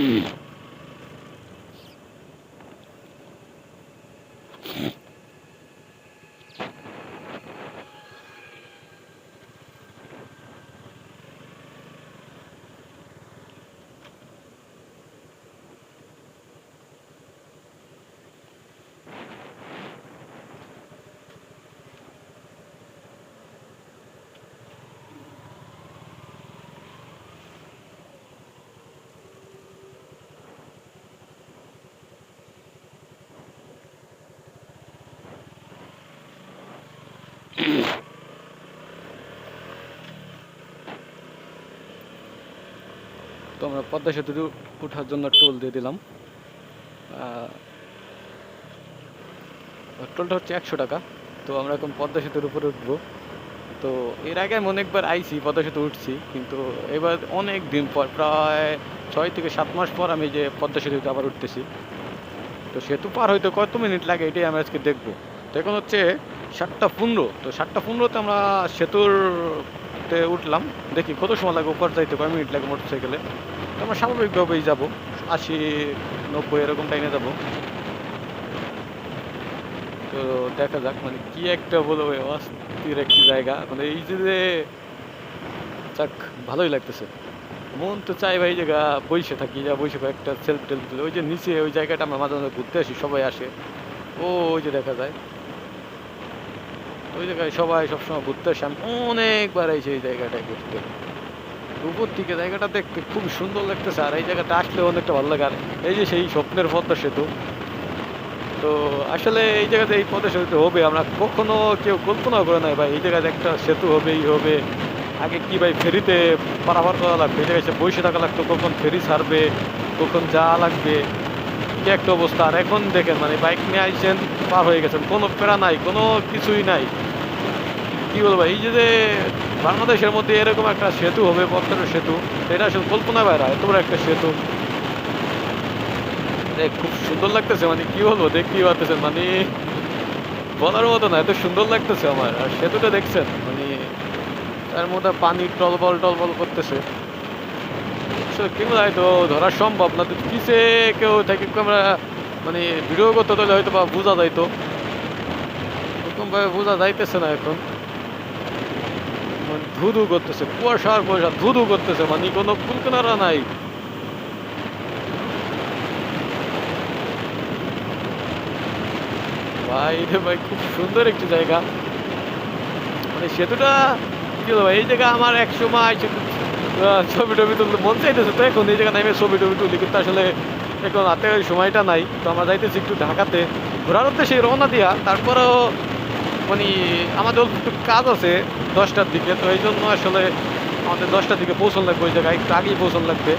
Mm-hmm. তো আমরা পদ্মা সেতু ওঠার জন্য টোল দিয়ে দিলাম। টোলটা হচ্ছে একশো টাকা। তো আমরা এখন পদ্মা সেতুর উপরে উঠবো। তো এর আগে আমি অনেকবার আইছি, পদ্মা সেতু উঠছি, কিন্তু এবার অনেক দিন পর, প্রায় ছয় থেকে সাত মাস পর আমি যে পদ্মা সেতুতে আবার উঠতেছি। তো সেতু পার হইতে কত মিনিট লাগে এটাই আমি আজকে দেখব। তো এখন হচ্ছে সাতটা পনেরো। তো সাতটা পনেরোতে আমরা সেতুর তে উঠলাম। দেখি কত সময় লাগে উপর যাইতে কয় মিনিট লাগে মোটর সাইকেলে তো আমরা স্বাভাবিকভাবেই যাব। আশি, নব্বই এরকম টাইমে যাব। তো দেখা যাক মানে কি একটা বলব অস্থির একটি জায়গা। মানে এই যে যাক, ভালোই লাগতেছে। মন তো চাই ভাই জায়গা বসে থাকি, যা বসে একটা সেলফ টেলফ ওই যে নিচে ওই জায়গাটা আমরা মাঝে মাঝে ঘুরতে আসি, সবাই আসে। ও ওই যে দেখা যায়। ওই জায়গায় সবাই সবসময় ঘুরতে আসে। আমি অনেকবার আইছি এই জায়গাটায় ঘুরতে। উপর থেকে জায়গাটা দেখতে খুব সুন্দর লাগতেছে, আর এই জায়গাটা আসলে অনেকটা ভালো লাগে। আর এই যে সেই স্বপ্নের পদ্মা সেতু, তো আসলে এই জায়গাতে এই পদ্মা সেতু হবে। আমরা কখনো কেউ কল্পনা করে নাই, ভাই, এই জায়গাতে একটা সেতু হবেই হবে। আগে কি ভাই, ফেরিতে পারাপার করা লাগবে, এই জায়গায় এসে বসে থাকা লাগতো, কখন ফেরি ছাড়বে, কখন যা লাগবে। কি একটা অবস্থা? আর এখন দেখেন মানে বাইক নিয়ে আইছেন, পার হয়ে গেছেন, কোনো প্যারা নাই, কোনো কিছুই নাই। কি বলব, এই যে বাংলাদেশের মধ্যে এরকম একটা সেতু হবে পদ্মার সেতু, এটা আসলে কল্পনা বাইরা এত বড় একটা সেতু। খুব সুন্দর লাগতেছে মানে কি বলব, দেখতেই পারতেছেন মানে বলার মতো না, এত সুন্দর লাগতেছে আমার। আর সেতুটা দেখছেন মানে তার মধ্যে পানি টলবল টলবল করতেছে। আসলে হয়তো ধরা সম্ভব না। কিসে কেউ থেকে আমরা মানে ভিডিও করতে তাহলে হয়তো বা বোঝা যাইতো। এরকম ভাবে বোঝা যাইতেছে না এখন। মানে ধুধু করতেছে, কুয়াশার কুয়াশা, ধুধু করতেছে মানে কোনো কুলকিনারা নাই। ভাই ভাই, খুব সুন্দর একটি জায়গা। মানে সেতুটা, কি বলব, এই জায়গা আমার এক সময় ছবি টবি তুলতে মন চাইতেছে তো এখন, এই জায়গা নামে ছবি টবি তুলি, কিন্তু আসলে এখন হাতে ওই সময়টা নাই। তো আমরা যাইতেছি একটু ঢাকাতে, ঘোরার উদ্দেশ্যে রওনা দিয়া, তারপরেও মানে আমাদের একটু কাজ আছে দশটার দিকে, তো এই জন্য আসলে আমাদের দশটার দিকে পৌঁছন লাগবে, ওই জায়গায় একটু আগেই পৌঁছন লাগবে।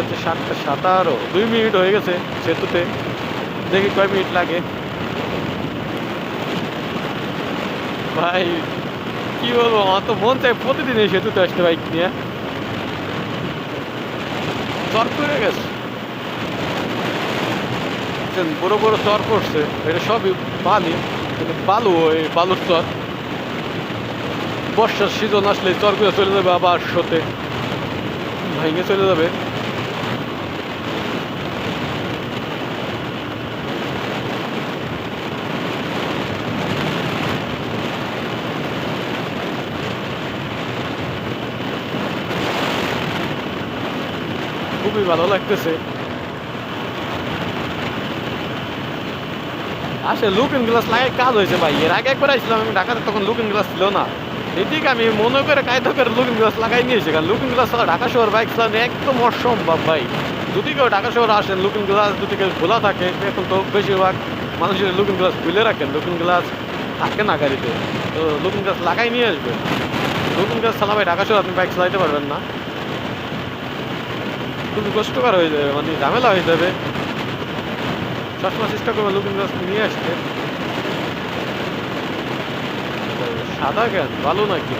হচ্ছে সাতটা সাতারো দুই মিনিট হয়ে গেছে সেতুতে, দেখি কয় মিনিট লাগে। ভাই কি বলব, আমার তো মন চাই প্রতিদিন এই সেতুতে আসতে বাইক নিয়ে। চর করে গেছে। বড় বড় চর পড়ছে এটা সবই বালি বালু, ওই বালুর চর। বর্ষার সিজন আসলে চরগুলো চলে যাবে আবার শোতে। ভেঙে চলে যাবে। খুবই ভালো লাগতেছে। আসলে লুকিং গ্লাস লাগাই কাজ হয়েছে ভাই। এর আগে একবার আসছিলাম আমি ঢাকাতে, তখন লুকিং গ্লাস ছিল না। এদিকে আমি মনে করে কায়দা করে লুকিং গ্লাস লাগাই নিয়েছি কারণ লুকিং গ্লাস ঢাকা শহর বাইক চালানো একদম অসম্ভব ভাই। যদি কেউ ঢাকা শহর আসেন লুকিং গ্লাস যদি কেউ খোলা থাকে, এখন তো বেশিরভাগ মানুষের লুকিং গ্লাস খুলে রাখেন। লুকিং গ্লাস থাকে না গাড়িতে। তো লুকিং গ্লাস লাগাই নিয়ে আসবেন। লুকিং গ্লাস ভাই ঢাকা শহর আপনি বাইক চালাইতে পারবেন না। খুবই কষ্টকর হয়ে যাবে মানে ঝামেলা হয়ে যাবে। সবসময় চেষ্টা করবে লুকিং গ্লাস নিয়ে আসতে। সাদা কেন? ভালো নাকি?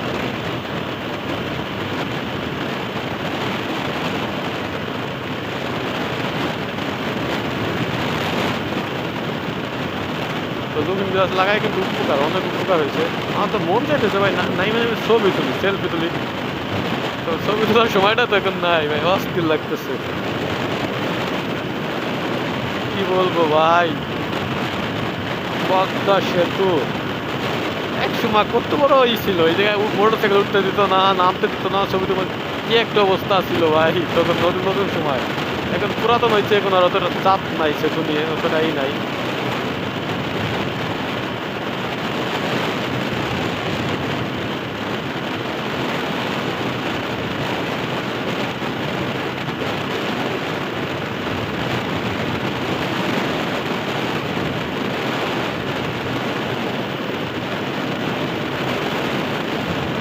লুকিং গ্লাস লাগাই কিন্তু উপকার, অনেক উপকার হয়েছে। আমার তো মন চাইতেছে ভাই নাই মানে আমি ছবি তুলি সেলফি তুলি। তো ছবি তোলার সময়টা তো এখন নাই ভাই, অস্থির লাগতেছে। কি বলব ভাই? পদ্মা সেতু। এক সময় কত বড় ই ছিল? এই জায়গায় মোটর সাইকেল উঠতে দিত না, নামতে দিত না, ছবি তো কি একটা অবস্থা ছিল ভাই, তখন নতুন নতুন সময়। এখন পুরাতন হয়েছে, এখন আর অতটা চাপ নাই সেতু নিয়ে, অতটাই নাই।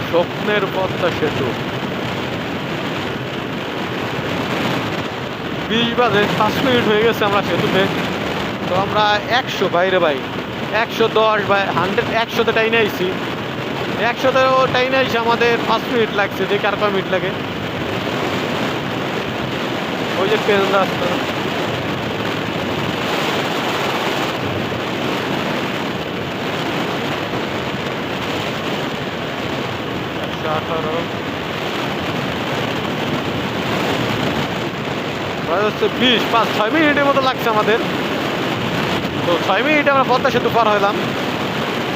স্বপ্নের পদ্মা সেতু। বিশ বাজে, পাঁচ মিনিট হয়ে গেছে আমরা সেতুতে। তো আমরা একশো বাইরে ভাই, একশো দশ বাই হান্ড্রেড একশোতে টাইনে আইছি। একশোতে ও টাইনে আইসি আমাদের পাঁচ মিনিট লাগছে আর কয় মিনিট লাগে। ওই যে ট্রেন রাস্তা একশো আঠারো প্রায় হচ্ছে বিশ, পাঁচ, ছয় মিনিটের মতো লাগছে আমাদের। তো ছয় মিনিটে আমরা পদ্মা সেতু পার হলাম।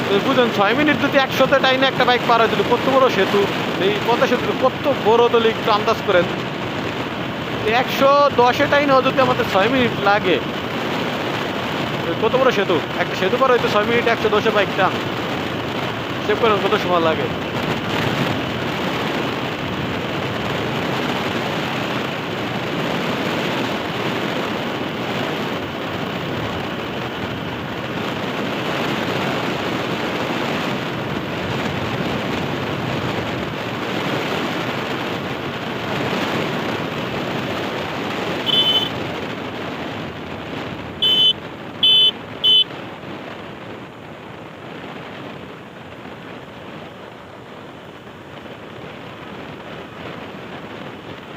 তো বুঝুন, ছয় মিনিট যদি একশোতে টাইনে একটা বাইক পার হয়েছিল কত বড় সেতু? এই পদ্মা সেতু কত বড় তাহলে একটু আন্দাজ করেন। একশো দশে টাইনেও যদি আমাদের ছয় মিনিট লাগে কত বড় সেতু? একটা সেতু পার হইতে ছয় মিনিট একশো দশে বাইক টান চেক করেন, কত সময় লাগে?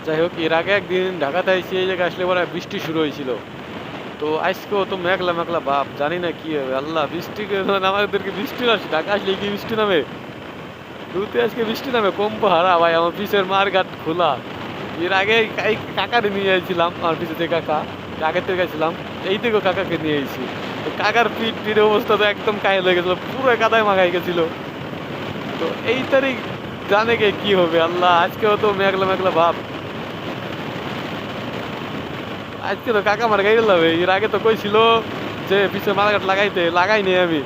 যাই হোক, এর আগে একদিন ঢাকাতে আইসি এই জায়গায় আসলে পরে বৃষ্টি শুরু হয়েছিল। তো আজকেও তো মেঘলা মেঘলা বাপ, জানি না কি হবে, আল্লাহ, বৃষ্টি আমাদেরকে বৃষ্টি আসে, ঢাকা আসলে কি বৃষ্টি নামে? দুতে আজকে বৃষ্টি নামে, কম হারা ভাই, আমার পিছের মার ঘাট খোলা। এর আগে কাকারে নিয়ে আইছিলাম, আমার পিছে যে কাকা, আগের থেকে গেছিলাম এই থেকেও কাকাকে নিয়ে আইছি। তো কাকার পিঠ পিঠের অবস্থা তো একদম কায়ে হয়ে গেছিল, পুরো কাদায় মাখাই গেছিল। তো এই তারিখ জানে কে কি হবে, আল্লাহ, আজকেও তো মেঘলা মেঘলা ভাব আজকে তো কাকা মার গাইল হবে এর আগে তো কইছিল যে পিছনে মালাঘাট লাগাইতে লাগাইনি আমি।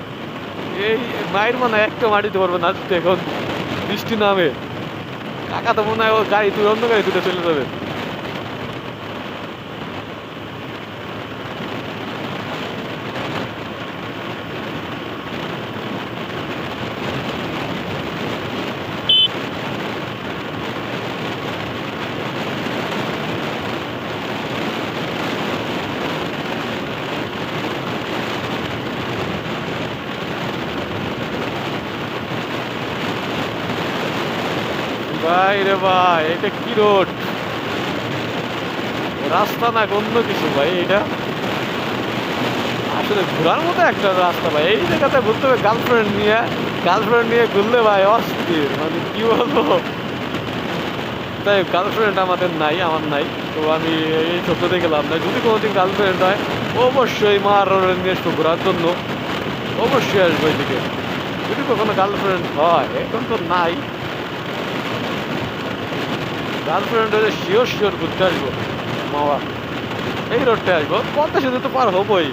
এই মায়ের মনে হয় একটা মাটিতে পারব না এখন বৃষ্টি নামে। কাকা তো মনে হয় গাড়ি তুই অন্য গাড়ি তুলে চলে যাবে। ভাই রে ভাই, এটা কি রোড? রাস্তা না অন্য কিছু ভাই এটা? আসলে ঘোরার মতো একটা রাস্তা ভাই, এই জায়গাতে ঘুরতে হবে গার্লফ্রেন্ড নিয়ে গার্লফ্রেন্ড নিয়ে ঘুরলে ভাই অস্থির মানে কি বলব? তাই গার্লফ্রেন্ড আমাদের নাই, আমার নাই, তো আমি এই সত্যতে গেলাম না যদি কোনোদিন গার্লফ্রেন্ড হয়, অবশ্যই মার নিয়ে আসব ঘোরার জন্য অবশ্যই আসব এদিকে। যদি কখনো গার্লফ্রেন্ড হয়, এখন তো নাই গার্লফ্রেন্ড হলে শিওর শিওর ঘুরতে আসব। মামা এই রোডটা আসব। পদ্মা সেতু তো পার হবোই।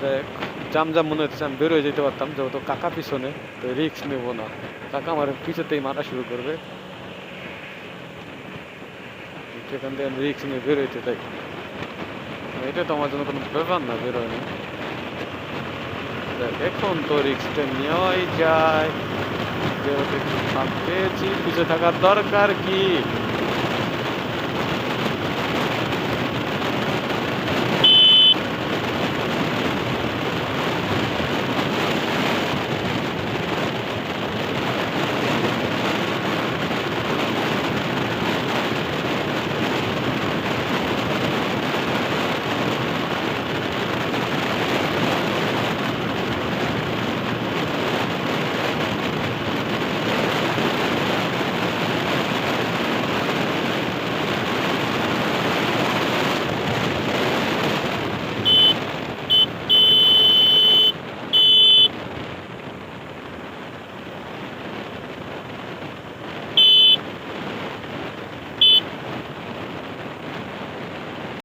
যে জাম জাম মনে হচ্ছে আমি বেরোয় যেতে পারতাম, যেহেতু কাকা পিছনে, তো রিক্স নেব না। কাকা আমার পিছতেই মারা শুরু করবে। সেখান থেকে আমি রিক্স নিয়ে বেরোইতে তাই এটা তো আমার জন্য কোনো ব্যাপার না বেরোয় না। এখন তো রিক্সটা নেওয়াই যায়। পিছিয়ে থাকার দরকার কি?